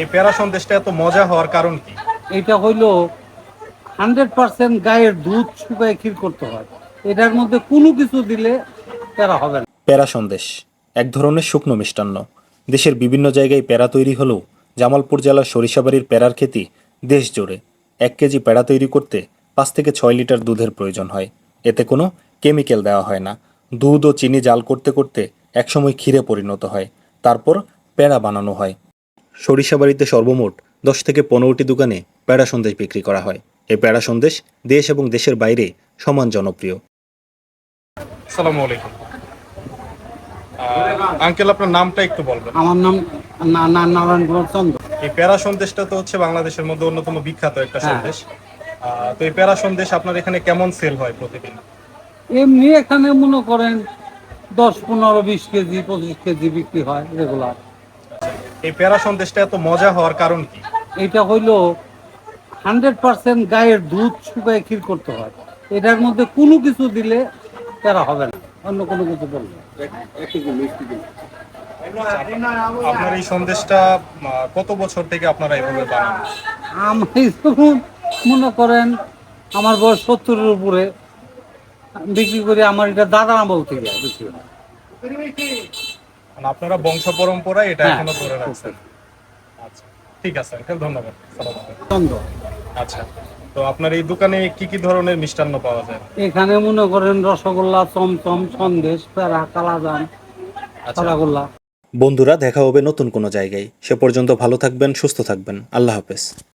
এই প্যারা সন্দেশটা এত মজা হওয়ার কারণ কি? এটা হইল হান্ড্রেড পার্সেন্ট গায়ের দুধ শুকায় ক্ষীর করতে হয়। এটার মধ্যে কোনো কিছু দিলে প্যারা হবে না। প্যারা সন্দেশ এক ধরনের শুকনো মিষ্টান্ন। দেশের বিভিন্ন জায়গায় প্যারা তৈরি হলেও জামালপুর জেলার সরিষাবাড়ির প্যারার খেতি দেশ জুড়ে। এক কেজি প্যারা তৈরি করতে পাঁচ থেকে ছয় লিটার দুধের প্রয়োজন হয়। এতে কোনো কেমিক্যাল দেওয়া হয় না। দুধ ও চিনি জাল করতে করতে একসময় ক্ষীরে পরিণত হয়। তারপর প্যারা বানানো হয়। সরিষাবাড়িতে সর্বমোট দশ থেকে পনেরোটি দোকানে প্যারা সন্দেশ বিক্রি করা হয়। এই প্যারা সন্দেশ দেশ এবং দেশের বাইরে সমান জনপ্রিয়। আসসালামু আলাইকুম। আঙ্কেল আপনার নামটা একটু বলবেন। আমার নাম নারায়ণ কুমার চন্দ্র। এই প্যারা সন্দেশটা তো হচ্ছে বাংলাদেশের মধ্যে অন্যতম বিখ্যাত একটা হ্যাঁ। সন্দেশ। আহ, তো এই প্যারা সন্দেশ আপনার এখানে কেমন সেল হয় প্রতিদিন? এমনি এখানে মনে করেন দশ পনেরো বিশ কেজি পঁচিশ কেজি বিক্রি হয় রেগুলার এই প্যারা সন্দেশটা এত মজা হওয়ার কারণ কি? এটা হইল হান্ড্রেড পার্সেন্ট গায়ের দুধ শুকায় ক্ষীর করতে হয়। এটার মধ্যে কোনো কিছু দিলে প্যারা হবে না অন্য কোনো কিছু বলবে আপনার এই সন্দেশটা কত বছর থেকে আপনারা এইভাবে বানান? আমি মনে করেন আমার বয়স সত্তরের উপরে বিক্রি করি আমার এটা দাদা আমল থেকে বিক্রি মানে আপনারা বংশ পরম্পরায় এটা হ্যাঁ। এখনও ধরে রাখছেন। আচ্ছা ঠিক আছে আঙ্কেল ধন্যবাদ। আচ্ছা তো আপনার এই দোকানে কি কি ধরনের মিষ্টান্ন পাওয়া যায়? এখানে মনে করেন রসগোল্লা চমচম সন্দেশ পেড়া কালাজাম আচ্ছা। বন্ধুরা দেখা হবে নতুন কোনো জায়গায়। সে পর্যন্ত ভালো থাকবেন সুস্থ থাকবেন। আল্লাহ হাফেজ।